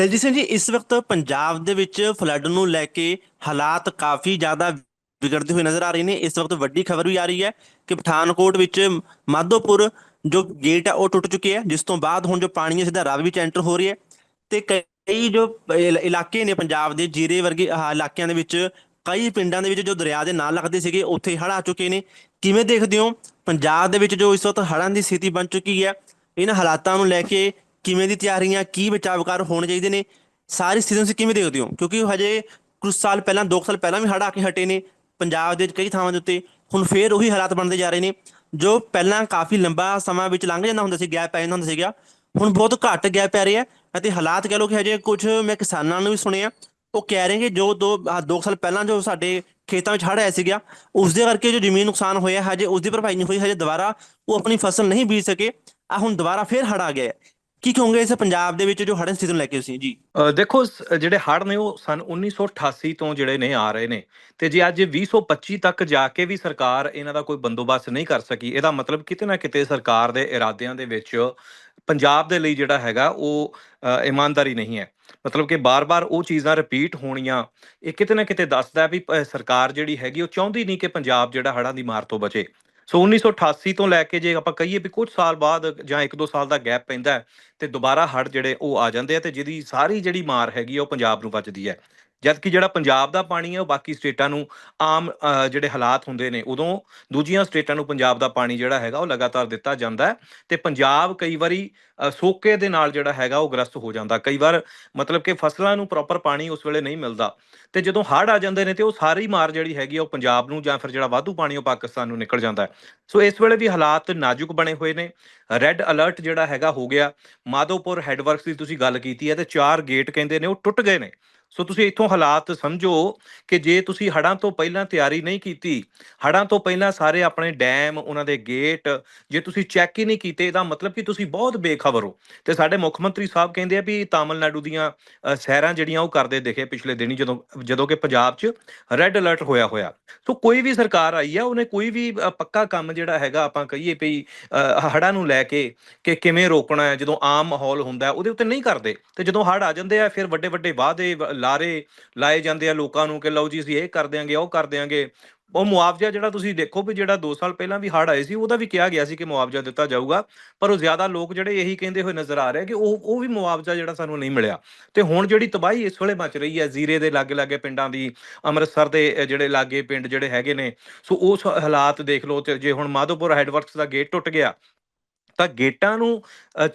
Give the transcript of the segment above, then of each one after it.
ਦਲਜੀਤ ਸਿੰਘ ਜੀ, ਇਸ ਵਕਤ ਪੰਜਾਬ ਦੇ ਵਿੱਚ ਫਲੱਡ ਨੂੰ ਲੈ ਕੇ ਹਾਲਾਤ ਕਾਫੀ ਜ਼ਿਆਦਾ ਵਿਗੜਦੇ ਹੋਏ ਨਜ਼ਰ ਆ ਰਹੇ ਨੇ। ਇਸ ਵਕਤ ਵੱਡੀ ਖਬਰ ਵੀ ਆ ਰਹੀ ਹੈ ਕਿ ਪਠਾਨਕੋਟ ਵਿੱਚ ਮਾਧੋਪੁਰ ਜੋ ਗੇਟ ਹੈ ਉਹ ਟੁੱਟ ਚੁੱਕੇ ਹੈ ਜਿਸ ਤੋਂ ਬਾਅਦ ਹੁਣ ਜੋ ਪਾਣੀ ਹੈ ਸਿੱਧਾ ਰਾਵੀ ਵਿੱਚ ਐਂਟਰ ਹੋ ਰਹੀ ਹੈ ਤੇ ਕਈ ਜੋ ਇਲ- ਇਲਾਕੇ ਨੇ ਪੰਜਾਬ ਦੇ ਜੀਰੇ ਵਰਗੇ ਇਲਾਕਿਆਂ ਦੇ ਵਿੱਚ, ਕਈ ਪਿੰਡਾਂ ਦੇ ਵਿੱਚ ਜੋ ਦਰਿਆ ਦੇ ਨਾਲ ਲੱਗਦੇ ਸੀਗੇ, ਉੱਥੇ ਹੜ੍ਹ ਆ ਚੁੱਕੇ ਨੇ। ਕਿਵੇਂ ਦੇਖਦੇ ਹੋ? ਪੰਜਾਬ ਦੇ ਵਿੱਚ ਜੋ ਇਸ ਵਕਤ ਹੜ੍ਹਾਂ ਦੀ ਸਥਿਤੀ ਬਣ ਚੁੱਕੀ ਹੈ, ਇਹਨਾਂ ਹਾਲਾਤਾਂ ਨੂੰ ਲੈ ਕੇ ਕਿਵੇਂ ਦੀ ਤਿਆਰੀਆਂ, ਕੀ ਬਚਾਵਕਾਰ ਹੋਣੇ ਚਾਹੀਦੇ ਨੇ, ਸਾਰੀ ਸਥਿਤੀ ਤੁਸੀਂ ਕਿਵੇਂ ਦੇਖਦੇ ਹੋ ਕਿਉਂਕਿ ਹਜੇ ਕੁਝ ਸਾਲ ਪਹਿਲਾਂ 2 ਸਾਲ ਪਹਿਲਾਂ ਵੀ ਹੜ੍ਹ ਆ ਕੇ ਹਟੇ ਨੇ, ਪੰਜਾਬ ਦੇ ਕਈ ਥਾਵਾਂ ਦੇ ਉੱਤੇ, ਹੁਣ ਫੇਰ ਉਹੀ ਹਾਲਾਤ ਬਣਦੇ ਜਾ ਰਹੇ ਨੇ, ਜੋ ਪਹਿਲਾਂ ਕਾਫੀ ਲੰਬਾ ਸਮਾਂ ਵਿੱਚ ਲੰਘ ਜਾਂਦਾ ਹੁੰਦਾ ਸੀ ਗੈਪ ਪੈ ਜਾਂਦਾ ਹੁੰਦਾ ਸੀਗਾ, ਹੁਣ ਬਹੁਤ ਘੱਟ ਗੈਪ ਪੈ ਰਿਹਾ ਅਤੇ ਹਾਲਾਤ ਕਹ ਲੋ ਕਿ ਹਜੇ ਕੁਝ ਮੈਂ ਕਿਸਾਨਾਂ ਨੂੰ ਵੀ ਸੁਣਿਆ, ਉਹ ਕਹਿ ਰਹੇ ਕਿ ਜੋ ਦੋ ਆਹ ਦੋ ਸਾਲ ਪਹਿਲਾਂ ਜੋ ਸਾਡੇ ਖੇਤਾਂ ਵਿੱਚ ਹੜ੍ਹ ਆਇਆ ਸੀਗਾ ਉਸ ਦੇ ਕਰਕੇ ਜੋ ਜ਼ਮੀਨ ਨੁਕਸਾਨ ਹੋਇਆ, ਹਜੇ ਉਸ ਦੀ ਭਰਪਾਈ ਨਹੀਂ ਹੋਈ, ਹਜੇ ਦੁਬਾਰਾ ਉਹ ਆਪਣੀ ਫਸਲ ਨਹੀਂ ਬੀਜ ਸਕੇ ਆ ਹੁਣ ਦੁਬਾਰਾ ਫੇਰ ਹੜ੍ਹ ਆ ਗਿਆ ਹੈ। ਕੀ ਕਹੋਗੇ ਇਸ ਪੰਜਾਬ ਦੇ ਵਿੱਚ ਜੋ ਹੜ੍ਹ ਦੀ ਲੈ ਕੇ ਤੁਸੀਂ? ਜੀ। ਦੇਖੋ ਜਿਹੜੇ ਹੜ੍ਹ ਨੇ ਉਹ ਸਨ 1988 ਤੋਂ ਜਿਹੜੇ ਨੇ ਆ ਰਹੇ ਨੇ। ਤੇ ਜੇ ਅੱਜ 2025 ਤੱਕ ਜਾ ਕੇ ਵੀ ਸਰਕਾਰ ਇਹਨਾਂ ਦਾ ਕੋਈ ਬੰਦੋਬਸਤ ਨਹੀਂ ਕਰ ਸਕੀ, ਇਹਦਾ ਮਤਲਬ ਕਿਤੇ ਨਾ ਕਿਤੇ ਸਰਕਾਰ ਦੇ ਇਰਾਦਿਆਂ ਦੇ ਵਿੱਚ ਪੰਜਾਬ ਦੇ ਲਈ ਜਿਹੜਾ ਹੈਗਾ ਉਹ ਇਮਾਨਦਾਰੀ ਨਹੀਂ ਹੈ। ਮਤਲਬ ਕਿ ਬਾਰ-ਬਾਰ ਉਹ ਚੀਜ਼ਾਂ ਰਿਪੀਟ ਹੋਣੀਆਂ, ਇਹ ਕਿਤੇ ਨਾ ਕਿਤੇ ਦੱਸਦਾ ਵੀ ਸਰਕਾਰ ਜਿਹੜੀ ਹੈਗੀ ਉਹ ਚਾਹੁੰਦੀ ਨਹੀਂ ਕਿ ਪੰਜਾਬ ਜਿਹੜਾ ਹੜ੍ਹਾਂ ਦੀ ਮਾਰ ਤੋਂ ਬਚੇ। ਸੋ 1988 ਤੋਂ ਲੈ ਕੇ ਜੇ ਆਪਾਂ ਕਹੀਏ ਵੀ ਕੁਝ ਸਾਲ ਬਾਅਦ ਜਾਂ 1-2 ਸਾਲ ਦਾ ਗੈਪ ਪੈਂਦਾ ਤੇ ਦੁਬਾਰਾ ਹੜ੍ਹ ਜਿਹੜੇ ਉਹ ਆ ਜਾਂਦੇ ਆ, ਤੇ ਜਿਹਦੀ ਸਾਰੀ ਜਿਹੜੀ ਮਾਰ ਹੈਗੀ ਉਹ ਪੰਜਾਬ ਨੂੰ ਵੱਜਦੀ ਹੈ। ਜਦਕਿ ਜਿਹੜਾ ਪੰਜਾਬ ਦਾ ਪਾਣੀ ਹੈ, ਉਹ ਬਾਕੀ ਸਟੇਟਾਂ ਨੂੰ ਆਮ ਜਿਹੜੇ ਹਾਲਾਤ ਹੁੰਦੇ ਨੇ, ਉਦੋਂ ਦੂਜੀਆਂ ਸਟੇਟਾਂ ਨੂੰ ਪੰਜਾਬ ਦਾ ਪਾਣੀ ਜਿਹੜਾ ਹੈਗਾ, ਉਹ ਲਗਾਤਾਰ ਦਿੱਤਾ ਜਾਂਦਾ ਹੈ ਤੇ ਪੰਜਾਬ ਕਈ ਵਾਰੀ ਸੋਕੇ ਦੇ ਨਾਲ ਜਿਹੜਾ ਹੈਗਾ, ਉਹ ਗ੍ਰਸਤ ਹੋ ਜਾਂਦਾ। ਕਈ ਵਾਰ ਮਤਲਬ ਕਿ ਫਸਲਾਂ ਨੂੰ ਪ੍ਰੋਪਰ ਪਾਣੀ ਉਸ ਵੇਲੇ ਨਹੀਂ ਮਿਲਦਾ ਤੇ ਜਦੋਂ ਹੜ੍ਹ ਆ ਜਾਂਦੇ ਨੇ ਤੇ ਉਹ ਸਾਰੀ ਮਾਰ ਜਿਹੜੀ ਹੈਗੀ ਆ, ਉਹ ਪੰਜਾਬ ਨੂੰ ਜਾਂ ਫਿਰ ਜਿਹੜਾ ਵਾਧੂ ਪਾਣੀ ਉਹ ਪਾਕਿਸਤਾਨ ਨੂੰ ਨਿਕਲ ਜਾਂਦਾ ਸੋ ਇਸ ਵੇਲੇ ਵੀ ਹਾਲਾਤ ਨਾਜ਼ੁਕ ਬਣੇ ਹੋਏ ਨੇ। ਰੈੱਡ ਅਲਰਟ ਜਿਹੜਾ ਹੈਗਾ ਹੋ ਗਿਆ। ਮਾਧੋਪੁਰ ਹੈਡਵਰਕਸ ਦੀ ਤੁਸੀਂ ਗੱਲ ਕੀਤੀ ਹੈ ਤੇ ਚਾਰ ਗੇਟ ਕਹਿੰਦੇ ਨੇ ਉਹ ਟੁੱਟ ਗਏ ਨੇ। ਸੋ ਤੁਸੀਂ ਇੱਥੋਂ ਹਾਲਾਤ ਸਮਝੋ ਕਿ ਜੇ ਤੁਸੀਂ ਹੜ੍ਹਾਂ ਤੋਂ ਪਹਿਲਾਂ ਤਿਆਰੀ ਨਹੀਂ ਕੀਤੀ ਹੜ੍ਹਾਂ ਤੋਂ ਪਹਿਲਾਂ ਸਾਰੇ ਆਪਣੇ ਡੈਮ ਉਹਨਾਂ ਦੇ ਗੇਟ ਜੇ ਤੁਸੀਂ ਚੈੱਕ ਹੀ ਨਹੀਂ ਕੀਤੇ ਇਹਦਾ ਮਤਲਬ ਕਿ ਤੁਸੀਂ ਬਹੁਤ ਬੇਖਬਰ ਹੋ। ਤੇ ਸਾਡੇ ਮੁੱਖ ਮੰਤਰੀ ਸਾਹਿਬ ਕਹਿੰਦੇ ਆ ਵੀ ਤਾਮਿਲਨਾਡੂ ਦੀਆਂ ਸ਼ਹਿਰਾਂ ਜਿਹੜੀਆਂ ਉਹ ਕਰਦੇ ਦਿਖੇ ਪਿਛਲੇ ਦਿਨੀ ਜਦੋਂ ਜਦੋਂ ਕਿ ਪੰਜਾਬ 'ਚ ਰੈੱਡ ਅਲਰਟ ਹੋਇਆ ਹੋਇਆ। ਸੋ ਕੋਈ ਵੀ ਸਰਕਾਰ ਆਈ ਆ ਉਹਨੇ ਕੋਈ ਵੀ ਪੱਕਾ ਕੰਮ ਜਿਹੜਾ ਹੈਗਾ ਆਪਾਂ ਕਹੀਏ ਵੀ ਅ, ਹੜ੍ਹਾਂ ਨੂੰ ਲੈ ਕੇ ਕਿ ਕਿਵੇਂ ਰੋਕਣਾ ਹੈ ਜਦੋਂ ਆਮ ਮਾਹੌਲ ਹੁੰਦਾ ਉਹਦੇ ਉੱਤੇ ਨਹੀਂ ਕਰਦੇ। ਤੇ ਜਦੋਂ ਹੜ੍ਹ ਆ ਜਾਂਦੇ ਆ ਫਿਰ ਵੱਡੇ ਵੱਡੇ ਵਾਅਦੇ ਲਾਰੇ ਲਾਏ ਜਾਂਦੇ ਆ ਲੋਕਾਂ ਨੂੰ ਕਿ ਲਓ ਜੀ ਅਸੀਂ ਇਹ ਕਰ ਦਿਆਂਗੇ, ਉਹ ਕਰ ਦਿਆਂਗੇ। ਉਹ ਮੁਆਵਜ਼ਾ ਜਿਹੜਾ ਤੁਸੀਂ ਦੇਖੋ ਵੀ ਜਿਹੜਾ 2 ਸਾਲ ਪਹਿਲਾਂ ਵੀ ਹੜ੍ਹ ਆਏ ਸੀ, ਉਹਦਾ ਵੀ ਕਿਹਾ ਗਿਆ ਸੀ ਕਿ ਮੁਆਵਜ਼ਾ ਦਿੱਤਾ ਜਾਊਗਾ। ਪਰ ਉਹ ਜ਼ਿਆਦਾ ਲੋਕ ਜਿਹੜੇ ਇਹੀ ਕਹਿੰਦੇ ਹੋਏ ਨਜ਼ਰ ਆ ਰਹੇ ਕਿ ਉਹ ਉਹ ਵੀ ਮੁਆਵਜ਼ਾ ਜਿਹੜਾ ਸਾਨੂੰ ਨਹੀਂ ਮਿਲਿਆ। ਤੇ ਹੁਣ ਜਿਹੜੀ ਤਬਾਹੀ ਇਸ ਵੇਲੇ ਮਚ ਰਹੀ ਹੈ ਜ਼ੀਰੇ ਦੇ ਲਾਗੇ ਲਾਗੇ ਪਿੰਡਾਂ ਦੀ, ਅੰਮ੍ਰਿਤਸਰ ਦੇ ਜਿਹੜੇ ਲਾਗੇ ਪਿੰਡ ਜਿਹੜੇ ਹੈਗੇ ਨੇ, ਸੋ ਉਸ ਹਾਲਾਤ ਦੇਖ ਲਓ ਤੇ ਜੇ ਹੁਣ ਮਾਧੋਪੁਰ ਹੈਡਵਰਕਸ ਦਾ ਗੇਟ ਟੁੱਟ ਗਿਆ ਤਾਂ ਗੇਟਾਂ ਨੂੰ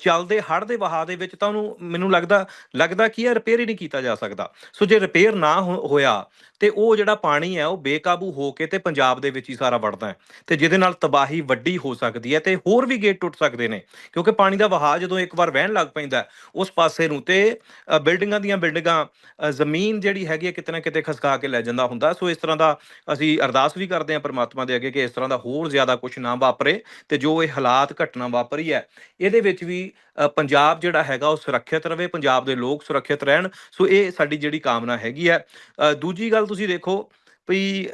ਚੱਲਦੇ ਹੜ੍ਹ ਦੇ ਵਹਾਅ ਦੇ ਵਿੱਚ ਤਾਂ ਉਹਨੂੰ ਮੈਨੂੰ ਲੱਗਦਾ ਲੱਗਦਾ ਕੀ ਹੈ ਰਿਪੇਅਰ ਹੀ ਨਹੀਂ ਕੀਤਾ ਜਾ ਸਕਦਾ। ਸੋ ਜੇ ਰਿਪੇਅਰ ਨਾ ਹੋਇਆ, ਤੇ ਉਹ ਜਿਹੜਾ ਪਾਣੀ ਹੈ, ਉਹ ਬੇਕਾਬੂ ਹੋ ਕੇ ਤੇ ਪੰਜਾਬ ਦੇ ਵਿੱਚ ਹੀ ਸਾਰਾ ਵੜਦਾ ਹੈ। ਤੇ ਜਿਹਦੇ ਨਾਲ ਤਬਾਹੀ ਵੱਡੀ ਹੋ ਸਕਦੀ ਹੈ ਤੇ ਹੋਰ ਵੀ ਗੇਟ ਟੁੱਟ ਸਕਦੇ ਨੇ। ਕਿਉਂਕਿ ਪਾਣੀ ਦਾ ਵਹਾਅ ਜਦੋਂ ਇੱਕ ਵਾਰ ਵਹਿਣ ਲੱਗ ਪੈਂਦਾ ਉਸ ਪਾਸੇ ਨੂੰ ਤੇ ਬਿਲਡਿੰਗਾਂ ਦੀਆਂ ਬਿਲਡਿੰਗਾਂ ਜ਼ਮੀਨ ਜਿਹੜੀ ਹੈਗੀ ਹੈ, ਕਿਤੇ ਨਾ ਕਿਤੇ ਖਸਕਾ ਕੇ ਲੈ ਜਾਂਦਾ ਹੁੰਦਾ ਸੋ ਇਸ ਤਰ੍ਹਾਂ ਦਾ ਅਸੀਂ ਅਰਦਾਸ ਵੀ ਕਰਦੇ ਹਾਂ ਪਰਮਾਤਮਾ ਦੇ ਅੱਗੇ ਕਿ ਇਸ ਤਰ੍ਹਾਂ ਦਾ ਹੋਰ ਜ਼ਿਆਦਾ ਕੁਝ ਨਾ ਵਾਪਰੇ ਤੇ ਜੋ ਇਹ ਹਾਲਾਤ ਘਟਨਾ ਵਾਪਰੀ ਹੈ ਇਹਦੇ ਵਿੱਚ ਵੀ ਪੰਜਾਬ ਜਿਹੜਾ ਹੈਗਾ ਉਹ ਸੁਰੱਖਿਅਤ ਰਵੇ, ਪੰਜਾਬ ਦੇ ਲੋਕ ਸੁਰੱਖਿਅਤ ਰਹਿਣ। ਸੋ ਇਹ ਸਾਡੀ ਜਿਹੜੀ ਕਾਮਨਾ ਹੈਗੀ ਹੈ। ਦੂਜੀ ਗੱਲ ਤੁਸੀਂ ਦੇਖੋ ਵੀ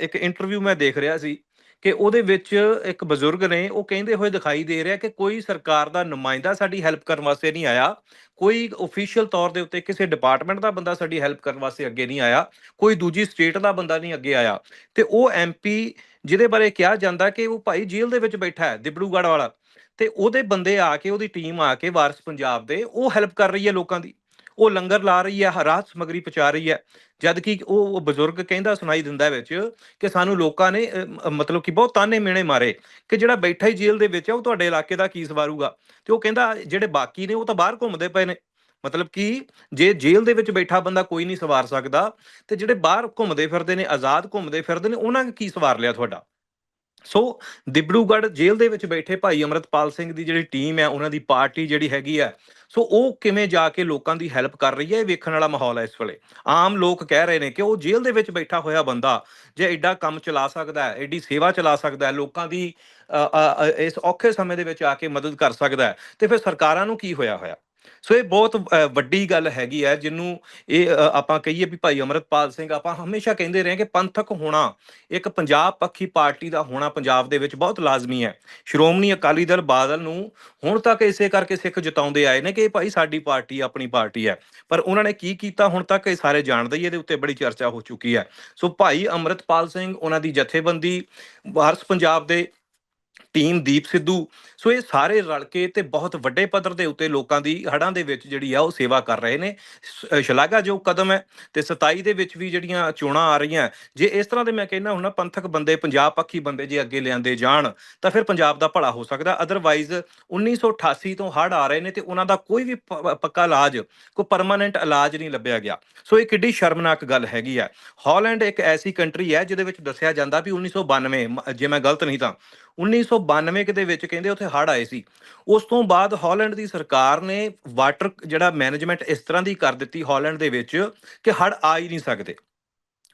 ਇੱਕ ਇੰਟਰਵਿਊ ਮੈਂ ਦੇਖ ਰਿਹਾ ਸੀ ਕਿ ਉਹਦੇ ਵਿੱਚ ਇੱਕ ਬਜ਼ੁਰਗ ਨੇ ਉਹ ਕਹਿੰਦੇ ਹੋਏ ਦਿਖਾਈ ਦੇ ਰਿਹਾ ਕਿ ਕੋਈ ਸਰਕਾਰ ਦਾ ਨੁਮਾਇੰਦਾ ਸਾਡੀ ਹੈਲਪ ਕਰਨ ਵਾਸਤੇ ਨਹੀਂ ਆਇਆ। ਕੋਈ ਅਫੀਸ਼ੀਅਲ ਤੌਰ ਦੇ ਉੱਤੇ ਕਿਸੇ ਡਿਪਾਰਟਮੈਂਟ ਦਾ ਬੰਦਾ ਸਾਡੀ ਹੈਲਪ ਕਰਨ ਵਾਸਤੇ ਅੱਗੇ ਨਹੀਂ ਆਇਆ। ਕੋਈ ਦੂਜੀ ਸਟੇਟ ਦਾ ਬੰਦਾ ਨਹੀਂ ਅੱਗੇ ਆਇਆ। ਤੇ ਉਹ ਐਮਪੀ ਜਿਹਦੇ ਬਾਰੇ ਕਿਹਾ ਜਾਂਦਾ ਕਿ ਉਹ ਭਾਈ ਜੇਲ੍ਹ ਦੇ ਵਿੱਚ ਬੈਠਾ ਹੈ, ਦਿਬੜੂਗੜ੍ਹ ਵਾਲਾ। ਤੇ ਉਹਦੇ ਬੰਦੇ ਆ ਕੇ, ਉਹਦੀ ਟੀਮ ਆ ਕੇ ਵਾਰਸ ਪੰਜਾਬ ਦੇ ਉਹ ਹੈਲਪ ਕਰ ਰਹੀ ਹੈ ਲੋਕਾਂ ਦੀ। ਉਹ ਲੰਗਰ ਲਾ ਰਹੀ ਹੈ ਰਾਹਤ ਸਮਗਰੀ ਪਹੁੰਚਾ ਰਹੀ ਹੈ। ਜਦ ਕਿ ਉਹ ਬਜ਼ੁਰਗ ਕਹਿੰਦਾ, ਸੁਣਾਈ ਦਿੰਦਾ ਵਿੱਚ ਕਿ ਸਾਨੂੰ ਲੋਕਾਂ ਨੇ ਮਤਲਬ ਕਿ ਬਹੁਤ ਤਾਨੇ ਮਿਹਣੇ ਮਾਰੇ ਕਿ ਜਿਹੜਾ ਬੈਠਾ ਹੀ ਜੇਲ੍ਹ ਦੇ ਵਿੱਚ ਹੈ, ਉਹ ਤੁਹਾਡੇ ਇਲਾਕੇ ਦਾ ਕੀ ਸਵਾਰੂਗਾ? ਤੇ ਉਹ ਕਹਿੰਦਾ, ਜਿਹੜੇ ਬਾਕੀ ਨੇ ਉਹ ਤਾਂ ਬਾਹਰ ਘੁੰਮਦੇ ਪਏ ਨੇ। ਮਤਲਬ ਕਿ ਜੇ ਜੇਲ੍ਹ ਦੇ ਵਿੱਚ ਬੈਠਾ ਬੰਦਾ ਕੋਈ ਨਹੀਂ ਸਵਾਰ ਸਕਦਾ, ਤੇ ਜਿਹੜੇ ਬਾਹਰ ਘੁੰਮਦੇ ਫਿਰਦੇ ਨੇ, ਆਜ਼ਾਦ ਘੁੰਮਦੇ ਫਿਰਦੇ ਨੇ, ਉਹਨਾਂ ਨੇ ਕੀ ਸਵਾਰ ਲਿਆ ਤੁਹਾਡਾ? ਸੋ ਦਿਬੜੂਗੜ੍ਹ ਜੇਲ੍ਹ ਦੇ ਵਿੱਚ ਬੈਠੇ ਭਾਈ ਅਮਰਤਪਾਲ ਸਿੰਘ ਦੀ ਜਿਹੜੀ ਟੀਮ ਹੈ, ਉਹਨਾਂ ਦੀ ਪਾਰਟੀ ਜਿਹੜੀ ਹੈਗੀ ਹੈ ਸੋ ਉਹ ਕਿਵੇਂ ਜਾ ਕੇ ਲੋਕਾਂ ਦੀ ਹੈਲਪ ਕਰ ਰਹੀ ਹੈ? ਇਹ ਵੇਖਣ ਵਾਲਾ ਮਾਹੌਲ ਹੈ ਇਸ ਵੇਲੇ। ਆਮ ਲੋਕ ਕਹਿ ਰਹੇ ਨੇ ਕਿ ਉਹ ਜੇਲ੍ਹ ਦੇ ਵਿੱਚ ਬੈਠਾ ਹੋਇਆ ਬੰਦਾ ਜੇ ਐਡਾ ਕੰਮ ਚਲਾ ਸਕਦਾ ਹੈ ਐਡੀ ਸੇਵਾ ਚਲਾ ਸਕਦਾ ਹੈ, ਲੋਕਾਂ ਦੀ ਇਸ ਔਖੇ ਸਮੇਂ ਦੇ ਵਿੱਚ ਆ ਕੇ ਮਦਦ ਕਰ ਸਕਦਾ ਹੈ, ਤੇ ਫਿਰ ਸਰਕਾਰਾਂ ਨੂੰ ਕੀ ਹੋਇਆ ਹੋਇਆ? ਸੋ ਇਹ ਬਹੁਤ ਵੱਡੀ ਗੱਲ ਹੈਗੀ ਹੈ, ਜਿਹਨੂੰ ਇਹ ਆਪਾਂ ਕਹੀਏ ਵੀ ਭਾਈ ਅਮਰਤਪਾਲ ਸਿੰਘ, ਆਪਾਂ ਹਮੇਸ਼ਾ ਕਹਿੰਦੇ ਰਹੇ ਕਿ ਪੰਥਕ ਹੋਣਾ ਇੱਕ ਪੰਜਾਬ ਪੱਖੀ ਪਾਰਟੀ ਦਾ ਹੋਣਾ ਪੰਜਾਬ ਦੇ ਵਿੱਚ ਬਹੁਤ ਲਾਜ਼ਮੀ ਹੈ। ਸ਼੍ਰੋਮਣੀ ਅਕਾਲੀ ਦਲ ਬਾਦਲ ਨੂੰ ਹੁਣ ਤੱਕ ਇਸੇ ਕਰਕੇ ਸਿੱਖ ਜਿਤਾਉਂਦੇ ਆਏ ਨੇ ਕਿ ਭਾਈ ਸਾਡੀ ਪਾਰਟੀ ਆਪਣੀ ਪਾਰਟੀ ਹੈ। ਪਰ ਉਹਨਾਂ ਨੇ ਕੀ ਕੀਤਾ? ਹੁਣ ਤੱਕ ਇਹ ਸਾਰੇ ਜਾਣਦੇ ਹੀ ਇਹਦੇ ਉੱਤੇ ਬੜੀ ਚਰਚਾ ਹੋ ਚੁੱਕੀ ਹੈ। ਸੋ ਭਾਈ ਅਮਰਤਪਾਲ ਸਿੰਘ, ਉਹਨਾਂ ਦੀ ਜਥੇਬੰਦੀ ਵਾਰਸ ਪੰਜਾਬ ਦੇ ਟੀਮ ਦੀਪ ਸਿੱਧੂ। ਸੋ ਇਹ ਸਾਰੇ ਰਲ ਕੇ ਤੇ ਬਹੁਤ ਵੱਡੇ ਪੱਧਰ ਦੇ ਉੱਤੇ ਲੋਕਾਂ ਦੀ ਹੜਾਂ ਦੇ ਵਿੱਚ ਜਿਹੜੀ ਆ ਉਹ ਸੇਵਾ ਕਰ ਰਹੇ ਨੇ। ਸ਼ਲਾਘਾਯੋਗ ਕਦਮ ਹੈ ਤੇ 27 ਦੇ ਵਿੱਚ ਵੀ ਜਿਹੜੀਆਂ ਚੋਣਾਂ ਆ ਰਹੀਆਂ, ਜੇ ਇਸ ਤਰ੍ਹਾਂ ਦੇ ਮੈਂ ਕਹਿੰਦਾ ਹੁਣ ਪੰਥਕ ਬੰਦੇ, ਪੰਜਾਬ ਪੱਖੀ ਬੰਦੇ ਜੇ ਅੱਗੇ ਲਿਆਂਦੇ ਜਾਣ, ਤਾਂ ਫਿਰ ਪੰਜਾਬ ਦਾ ਭਲਾ ਹੋ ਸਕਦਾ। ਅਦਰਵਾਈਜ਼ 1988 ਤੋਂ ਹੜ ਆ ਰਹੇ ਨੇ ਤੇ ਉਹਨਾਂ ਦਾ ਕੋਈ ਵੀ ਪੱਕਾ ਇਲਾਜ, ਕੋਈ ਪਰਮਾਨੈਂਟ ਇਲਾਜ ਨਹੀਂ ਲੱਭਿਆ ਗਿਆ। ਸੋ ਇਹ ਕਿੱਡੀ ਸ਼ਰਮਨਾਕ ਗੱਲ ਹੈਗੀ ਆ ਹਾਲੈਂਡ ਇੱਕ ਐਸੀ ਕੰਟਰੀ ਹੈ ਜਿਹਦੇ ਵਿੱਚ ਦੱਸਿਆ ਜਾਂਦਾ ਵੀ 1992 ਮ- ਜੇ ਮੈਂ ਗਲਤ ਨਹੀਂ ਤਾਂ। 1992 ਦੇ ਵਿੱਚ ਕਹਿੰਦੇ ਉੱਥੇ ਹੜ ਆਏ ਸੀ। ਉਸ ਤੋਂ ਬਾਅਦ ਹਾਲੈਂਡ ਦੀ ਸਰਕਾਰ ਨੇ ਵਾਟਰ ਜਿਹੜਾ ਮੈਨੇਜਮੈਂਟ ਇਸ ਤਰ੍ਹਾਂ ਦੀ ਕਰ ਦਿੱਤੀ ਹਾਲੈਂਡ ਦੇ ਵਿੱਚ ਕਿ ਹੜ ਆ ਹੀ ਨਹੀਂ ਸਕਦੇ।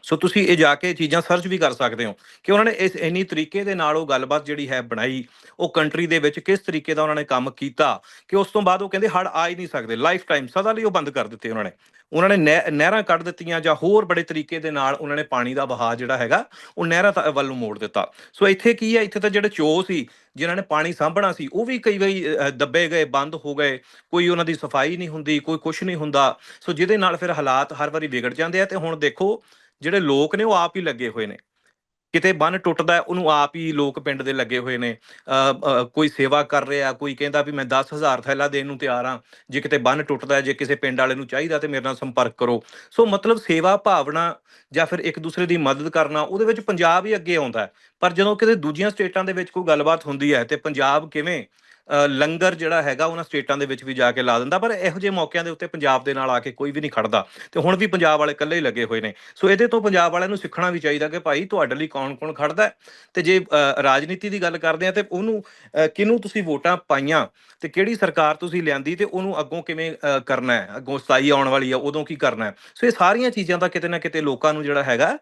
ਸੋ ਤੁਸੀਂ ਇਹ ਜਾ ਕੇ ਚੀਜ਼ਾਂ ਸਰਚ ਵੀ ਕਰ ਸਕਦੇ ਹੋ ਕਿ ਉਹਨਾਂ ਨੇ ਇਸ ਇੰਨੀ ਤਰੀਕੇ ਦੇ ਨਾਲ ਉਹ ਗੱਲਬਾਤ ਜਿਹੜੀ ਹੈ ਬਣਾਈ, ਉਹ ਕੰਟਰੀ ਦੇ ਵਿੱਚ ਕਿਸ ਤਰੀਕੇ ਦਾ ਉਹਨਾਂ ਨੇ ਕੰਮ ਕੀਤਾ ਕਿ ਉਸ ਤੋਂ ਬਾਅਦ ਉਹ ਕਹਿੰਦੇ ਹੜ ਆ ਹੀ ਨਹੀਂ ਸਕਦੇ ਲਾਈਫ ਟਾਈਮ ਸਦਾ ਲਈ ਉਹ ਬੰਦ ਕਰ ਦਿੱਤੇ ਉਹਨਾਂ ਨੇ। ਉਹਨਾਂ ਨੇ ਨਹਿ- ਨਹਿਰਾਂ ਕੱਢ ਦਿੱਤੀਆਂ ਜਾਂ ਹੋਰ ਬੜੇ ਤਰੀਕੇ ਦੇ ਨਾਲ ਉਹਨਾਂ ਨੇ ਪਾਣੀ ਦਾ ਵਹਾਅ ਜਿਹੜਾ ਹੈਗਾ, ਉਹ ਨਹਿਰਾਂ ਤ- ਵੱਲ ਨੂੰ ਮੋੜ ਦਿੱਤਾ। ਸੋ ਇੱਥੇ ਕੀ ਹੈ? ਇੱਥੇ ਤਾਂ ਜਿਹੜੇ ਚੋ ਸੀ, ਜਿਨ੍ਹਾਂ ਨੇ ਪਾਣੀ ਸਾਂਭਣਾ ਸੀ, ਉਹ ਵੀ ਕਈ ਵਾਰੀ ਦੱਬੇ ਗਏ, ਬੰਦ ਹੋ ਗਏ, ਕੋਈ ਉਹਨਾਂ ਦੀ ਸਫ਼ਾਈ ਨਹੀਂ ਹੁੰਦੀ, ਕੋਈ ਕੁਝ ਨਹੀਂ ਹੁੰਦਾ। ਸੋ ਜਿਹਦੇ ਨਾਲ ਫਿਰ ਹਾਲਾਤ ਹਰ ਵਾਰੀ ਵਿਗੜ ਜਾਂਦੇ ਆ ਤੇ ਹੁਣ ਦੇਖੋ ਜਿਹੜੇ ਲੋਕ ਨੇ ਉਹ ਆਪ ਹੀ ਲੱਗੇ ਹੋਏ ਨੇ। ਕਿਤੇ ਬੰਨ ਟੁੱਟਦਾ ਉਹਨੂੰ ਆਪ ਹੀ ਲੋਕ ਪਿੰਡ ਦੇ ਲੱਗੇ ਹੋਏ ਨੇ। ਕੋਈ ਸੇਵਾ ਕਰ ਰਿਹਾ, ਕੋਈ ਕਹਿੰਦਾ ਵੀ ਮੈਂ 10000 ਥੈਲਾ ਦੇਣ ਨੂੰ ਤਿਆਰ ਹਾਂ। ਜੇ ਕਿਤੇ ਬੰਨ ਟੁੱਟਦਾ ਜੇ ਕਿਸੇ ਪਿੰਡ ਵਾਲੇ ਨੂੰ ਚਾਹੀਦਾ ਤੇ ਮੇਰੇ ਨਾਲ ਸੰਪਰਕ ਕਰੋ। ਸੋ ਮਤਲਬ ਸੇਵਾ ਭਾਵਨਾ ਜਾਂ ਫਿਰ ਇੱਕ ਦੂਸਰੇ ਦੀ ਮਦਦ ਕਰਨਾ, ਉਹਦੇ ਵਿੱਚ ਪੰਜਾਬ ਹੀ ਅੱਗੇ ਆਉਂਦਾ ਪਰ ਜਦੋਂ ਕਿਤੇ ਦੂਜੀਆਂ ਸਟੇਟਾਂ ਦੇ ਵਿੱਚ ਕੋਈ ਗੱਲਬਾਤ ਹੁੰਦੀ ਹੈ ਤੇ ਪੰਜਾਬ ਕਿਵੇਂ ਲੰਗਰ ਜਿਹੜਾ ਹੈਗਾ, ਉਹਨਾਂ ਸਟੇਟਾਂ ਦੇ ਵਿੱਚ ਵੀ ਜਾ ਕੇ ਲਾ ਦਿੰਦਾ, ਪਰ ਇਹੋ ਜਿਹੇ ਮੌਕਿਆਂ ਦੇ ਉੱਤੇ ਪੰਜਾਬ ਦੇ ਨਾਲ ਆ ਕੇ ਕੋਈ ਵੀ ਨਹੀਂ ਖੜਦਾ। ਤੇ ਹੁਣ ਵੀ ਪੰਜਾਬ ਵਾਲੇ ਇਕੱਲੇ ਹੀ ਲੱਗੇ ਹੋਏ ਨੇ। ਸੋ ਇਹਦੇ ਤੋਂ ਪੰਜਾਬ ਵਾਲਿਆਂ ਨੂੰ ਸਿੱਖਣਾ ਵੀ ਚਾਹੀਦਾ ਕਿ ਭਾਈ ਤੁਹਾਡੇ ਲਈ ਕੌਣ-ਕੌਣ ਖੜਦਾ ਹੈ? ਤੇ ਜੇ ਰਾਜਨੀਤੀ ਦੀ ਗੱਲ ਕਰਦੇ ਆ ਤੇ ਉਹਨੂੰ ਕਿਹਨੂੰ ਤੁਸੀਂ ਵੋਟਾਂ ਪਾਈਆਂ? ਤੇ ਕਿਹੜੀ ਸਰਕਾਰ ਤੁਸੀਂ ਲਿਆਂਦੀ ਤੇ ਉਹਨੂੰ ਅੱਗੋਂ ਕਿਵੇਂ ਕਰਨਾ ਹੈ? ਅੱਗੋਂ 27 ਆਉਣ ਵਾਲੀ ਆ, ਉਦੋਂ ਕੀ ਕਰਨਾ ਹੈ? ਸੋ ਇਹ ਸਾਰੀਆਂ ਚੀਜ਼ਾਂ ਦਾ ਕਿਤੇ ਨਾ ਕਿਤੇ ਲੋਕਾਂ ਨੂੰ ਜਿਹੜਾ ਹੈਗਾ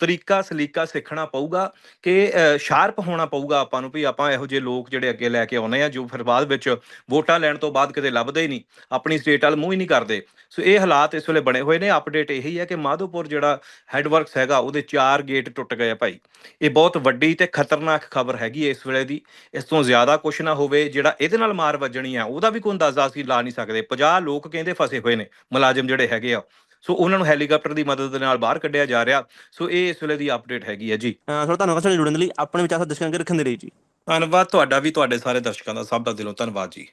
ਤਰੀਕਾ ਸਲੀਕਾ ਸਿੱਖਣਾ ਪਊਗਾ ਕਿ ਸ਼ਾਰਪ ਹੋਣਾ ਪਊਗਾ ਆਪਾਂ ਨੂੰ ਵੀ ਆਪਾਂ ਇਹੋ ਜਿਹੇ ਲੋਕ ਜਿਹੜੇ ਅੱਗੇ ਲੈ ਕੇ ਆਉਨੇ ਆ ਜੋ ਫਿਰ ਬਾਅਦ ਵਿੱਚ ਵੋਟਾਂ ਲੈਣ ਤੋਂ ਬਾਅਦ ਕਿਤੇ ਲੱਭਦੇ ਹੀ ਨਹੀਂ, ਆਪਣੀ ਸਟੇਟ ਵੱਲ ਮੂੰਹ ਹੀ ਨਹੀਂ ਕਰਦੇ। ਸੋ ਇਹ ਹਾਲਾਤ ਇਸ ਵੇਲੇ ਬਣੇ ਹੋਏ ਨੇ ਅਪਡੇਟ ਇਹੀ ਹੈ ਕਿ ਮਾਧੋਪੁਰ ਜਿਹੜਾ ਹੈਡਵਰਕਸ ਹੈਗਾ, ਉਹਦੇ ਚਾਰ ਗੇਟ ਟੁੱਟ ਗਏ ਆ ਭਾਈ। ਇਹ ਬਹੁਤ ਵੱਡੀ ਤੇ ਖਤਰਨਾਕ ਖਬਰ ਹੈਗੀ ਇਸ ਵੇਲੇ ਦੀ। ਇਸ ਤੋਂ ਜ਼ਿਆਦਾ ਕੁਝ ਨਾ ਹੋਵੇ, ਜਿਹੜਾ ਇਹਦੇ ਨਾਲ ਮਾਰ ਵੱਜਣੀ ਆ ਉਹਦਾ ਵੀ ਕੋਈ ਅੰਦਾਜ਼ਾ ਅਸੀਂ ਲਾ ਨਹੀਂ ਸਕਦੇ। 50 ਲੋਕ ਕਹਿੰਦੇ ਫਸੇ ਹੋਏ ਨੇ, ਮੁਲਾਜ਼ਮ ਜਿਹੜੇ ਹੈਗੇ ਆ। ਸੋ ਉਹਨਾਂ ਨੂੰ ਹੈਲੀਕਾਪਟਰ ਦੀ ਮਦਦ ਦੇ ਨਾਲ ਬਾਹਰ ਕੱਢਿਆ ਜਾ ਰਿਹਾ। ਸੋ ਇਹ ਇਸ ਵੇਲੇ ਦੀ ਅਪਡੇਟ ਹੈਗੀ ਹੈ ਜੀ। ਅਹ ਥੋੜਾ ਧੰਨਵਾਦ ਸਾਡੇ ਜੁੜਨ ਲਈ। ਆਪਣੇ ਵਿਚਾਰ ਦਰਸ਼ਕਾਂ ਅੱਗੇ ਰੱਖਣ ਦੇ ਲਈ ਜੀ। ਧੰਨਵਾਦ ਤੁਹਾਡਾ ਵੀ ਤੁਹਾਡੇ ਸਾਰੇ ਦਰਸ਼ਕਾਂ ਦਾ ਸਭ ਦਾ ਦਿਲੋਂ ਧੰਨਵਾਦ ਜੀ।